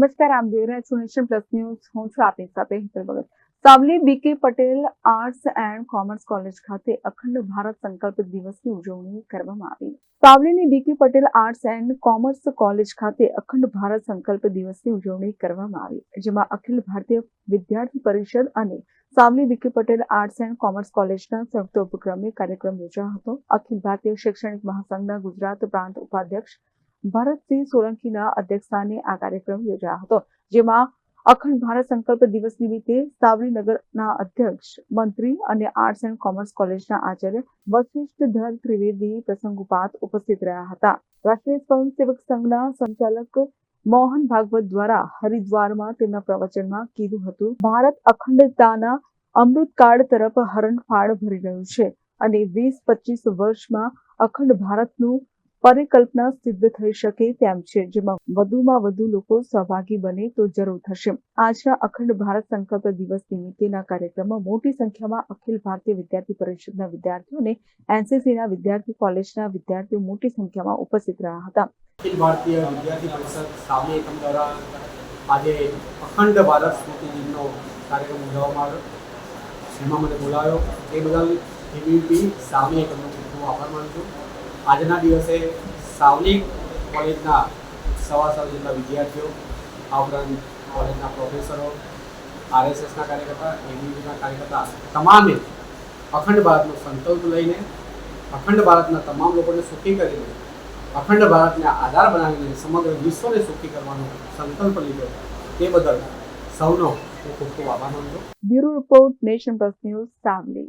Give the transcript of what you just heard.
નમસ્કાર આપ જોઈ રહ્યા છો નેશન પ્લસ ન્યૂઝ હું છું આપની સાથે Hital Bhagat Savli BK Patel arts and commerce college ખાતે અખંડ ભારત સંકલ્પ દિવસની ઉજવણી કરવામાં આવી સાવલીની BK Patel arts and commerce college ખાતે અખંડ ભારત સંકલ્પ દિવસની ઉજવણી કરવામાં આવી જેમાં અખિલ ભારતીય વિદ્યાર્થી પરિષદ અને Savli BK Patel arts and commerce કોલેજના સંયુક્ત ઉપક્રમે કાર્યક્રમ યોજાયો હતો અખિલ ભારતીય શૈક્ષણિક મહાસંઘના ગુજરાત પ્રાંત ઉપાધ્યક્ષ ભરતસિંહ સોલંકીના અધ્યક્ષસ્થાને આ કાર્યક્રમ યોજાયો હતો, જેમાં અખંડ ભારત સંકલ્પ દિવસ નિમિત્તે સાવલી નગરના અધ્યક્ષ, મંત્રી અને આર્ટસ એન્ડ કોમર્સ કોલેજના આચાર્ય વશિષ્ઠધર ત્રિવેદી પ્રસંગોપાત ઉપસ્થિત રહ્યા હતા. રાષ્ટ્રીય સ્વયંસેવક સંઘના સંચાલક મોહન ભાગવત દ્વારા હરિદ્વારમાં તેમના પ્રવચનમાં કીધું હતું, ભારત અખંડતાના અમૃતકાળ તરફ હરણફાળ ભરી રહ્યું છે અને વીસ પચીસ વર્ષમાં અખંડ ભારતનું પરિકલ્પના સિદ્ધ થઈ શકે તેમ છે. જેમાં વધુમાં વધુ લોકો સહભાગી બને તો જરૂર થશે. આજના અખંડ ભારત સંકલ્પ દિવસ નિમિત્તેના કાર્યક્રમમાં મોટી સંખ્યામાં અખિલ ભારતીય વિદ્યાર્થી પરિષદના વિદ્યાર્થીઓ અને એનસીસીના વિદ્યાર્થી કોલેજના વિદ્યાર્થીઓ મોટી સંખ્યામાં ઉપસ્થિત રહ્યા હતા. અખિલ ભારતીય વિદ્યાર્થી પરિષદ સામે એકમ દ્વારા આજે અખંડ ભારત સ્મૃતિ દિનનો કાર્યક્રમ ઉજવવામાં આવ્યો. એમાં મને બોલાવ્યો. એ બદલ એબીપી સામે એકમનો ખૂબ આભાર માનું છું. આજના દિવસે સાવલી કોલેજના સવાસર જેટલા વિદ્યાર્થીઓ, આ ઉપરાંત કોલેજના પ્રોફેસરો આરએસએસના કાર્યકર્તા એબીપીના કાર્યકર્તા તમામે અખંડ ભારતનો સંકલ્પ લઈને, અખંડ ભારતના તમામ લોકોને સુખી કરીને, અખંડ ભારતને આધાર બનાવીને સમગ્ર વિશ્વને સુખી કરવાનો સંકલ્પ લીધો. તે બદલ સૌનો હું ખૂબ ખૂબ આભાર માનું છું. Bureau report nation plus news Savli.